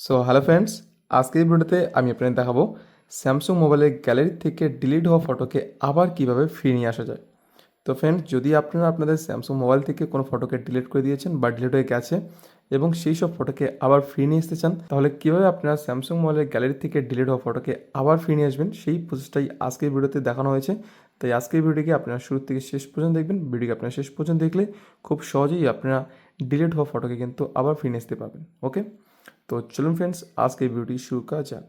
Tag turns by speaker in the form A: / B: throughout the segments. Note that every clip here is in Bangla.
A: সো হ্যালো ফ্রেন্ডস আজকের ভিডিওতে আমি আপনাদের দেখাবো স্যামসাং মোবাইলের গ্যালারি থেকে ডিলিট হওয়া ফটোকে আবার কীভাবে ফিরিয়ে নিয়ে আসা যায়। তো ফ্রেন্ডস যদি আপনারা আপনাদের স্যামসাং মোবাইল থেকে কোনো ফটোকে ডিলিট করে দিয়েছেন বা ডিলিট হয়ে গেছে এবং সেই সব ফটোকে আবার ফিরিয়ে নিয়ে আসতে চান, তাহলে কীভাবে আপনারা স্যামসাং মোবাইলের গ্যালারি থেকে ডিলিট হওয়া ফটোকে আবার ফিরিয়ে নিয়ে আসবেন, সেই প্রসেসটাই আজকের ভিডিওতে দেখানো হয়েছে। তাই আজকের ভিডিওটিকে আপনারা শুরু থেকে শেষ পর্যন্ত দেখবেন ভিডিওকে আপনারা শেষ পর্যন্ত দেখলে খুব সহজেই আপনারা ডিলিট হওয়া ফটোকে কিন্তু আবার নিয়ে আসতে পারবেন ওকে তো চলুন ফ্রেন্ডস আজকে ভিডিওটি শুরু করা যাক।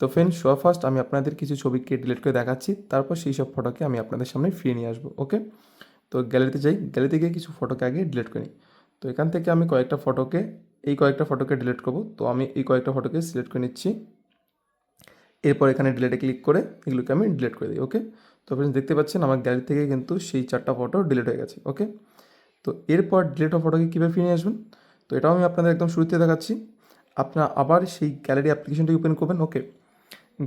A: তো ফ্রেন্ডস সব ফার্স্ট আমি আপনাদের কিছু ছবিকে ডিলিট করে দেখাচ্ছি, তারপর সেই সব ফটোকে আমি আপনাদের সামনে ফিরিয়ে নিয়ে আসব ওকে তো গ্যালারিতে যাই গ্যালারিতে গিয়ে কিছু ফটোকে আগে ডিলিট করি তো এখান থেকে আমি কয়েকটা ফটোকে এই কয়েকটা ফটোকে ডিলিট করব, তো আমি এই কয়েকটা ফটোকে সিলেক্ট করে নিচ্ছি। এরপর এখানে ডিলেটে ক্লিক করে এগুলোকে আমি ডিলিট করে দিই ওকে তো ফ্রেন্ডস দেখতে পাচ্ছেন আমার গ্যালারি থেকে কিন্তু সেই চারটা ফটো ডিলিট হয়ে গেছে ওকে তো এরপর ডিলিট হওয়া ফটোকে কীভাবে ফিরিয়ে নিয়ে আসবেন? তো এটাও আমি আপনাদের একদম শুরুতে দেখাচ্ছি। আপনার আবার সেই গ্যালারি অ্যাপ্লিকেশনটি ওপেন করবেন ওকে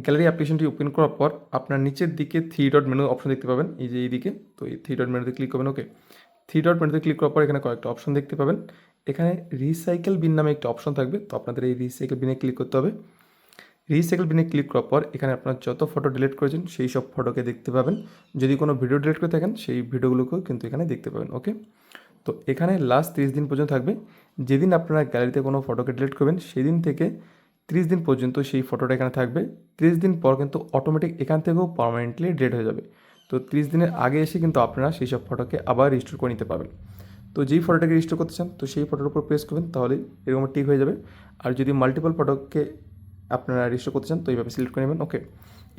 A: গ্যালারি অ্যাপ্লিকেশনটি ওপেন করার পর আপনার নিচের দিকে থ্রি ডট মেনু অপশন দেখতে পাবেন, এই যে এই দিকে তো এই থ্রি ডট মেনুতে ক্লিক করবেন ওকে থ্রি ডট মেনুতে ক্লিক করার পর এখানে কয়েকটা অপশন দেখতে পাবেন। এখানে রিসাইকেল বিন নামে একটা অপশন থাকবে, তো আপনাদের এই রিসাইকেল বিনে ক্লিক করতে হবে। রিসাইকেল বিনে ক্লিক করার পর এখানে আপনার যত ফটো ডিলিট করেছেন, সেই সব ফটোকে দেখতে পাবেন। যদি কোনো ভিডিও ডিলিট করে থাকেন, সেই ভিডিওগুলোকেও কিন্তু এখানে দেখতে পাবেন ওকে তো এখানে লাস্ট তিরিশ দিন পর্যন্ত থাকবে। যেদিন আপনারা গ্যালারিতে কোনো ফটোকে ডিলিট করবেন, সেদিন থেকে তিরিশ দিন পর্যন্ত সেই ফটোটা এখানে থাকবে। তিরিশ দিন পর কিন্তু অটোমেটিক এখান থেকেও পারমানেন্টলি ডিলিট হয়ে যাবে। তো তিরিশ দিনের আগে এসে কিন্তু আপনারা সেই সব ফটোকে আবার রিস্টোর করে নিতে পারবেন। তো যেই ফটোটাকে রিস্টোর করতে চান, তো সেই ফটোর উপর প্রেস করবেন, তাহলে এরকম ঠিক হয়ে যাবে। আর যদি মাল্টিপল ফটোকে আপনারা রিস্টোর করতে চান, তো এইভাবে সিলেক্ট করে নেবেন ওকে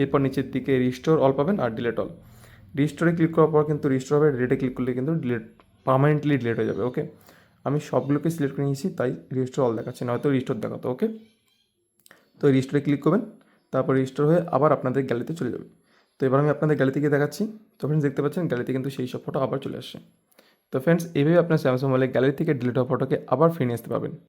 A: এরপর নিচের দিকে রিস্টোর অল পাবেন আর ডিলেট অল রিস্টোরে ক্লিক করার পর কিন্তু রিস্টোর হবে ডিলেটে ক্লিক করলে কিন্তু ডিলেট পার্মানেন্টলি ডিলেট হয়ে যাবে ওকে আমি সবগুলোকে সিলেক্ট করে নিয়েছি, তাই রেজিস্টার অল দেখাচ্ছে নয়তো রেজিস্টার দেখাতো ওকে তো রেজিস্টারে ক্লিক করবেন, তারপর রেজিস্টার হয়ে আবার আপনাদের গ্যালারিতে চলে যাবে। তো এবার আমি আপনাদের গ্যালারিতে গিয়ে দেখাচ্ছি। তো ফ্রেন্ডস দেখতে পাচ্ছেন গ্যালারিতে কিন্তু সেই সব ফটো আবার চলে আসছে। তো ফ্রেন্ডস এইভাবে আপনার স্যামসাং মোবাইলের গ্যালারি থেকে ডিলিট হওয়া ফটোকে আবার ফিরে আসতে পারবেন।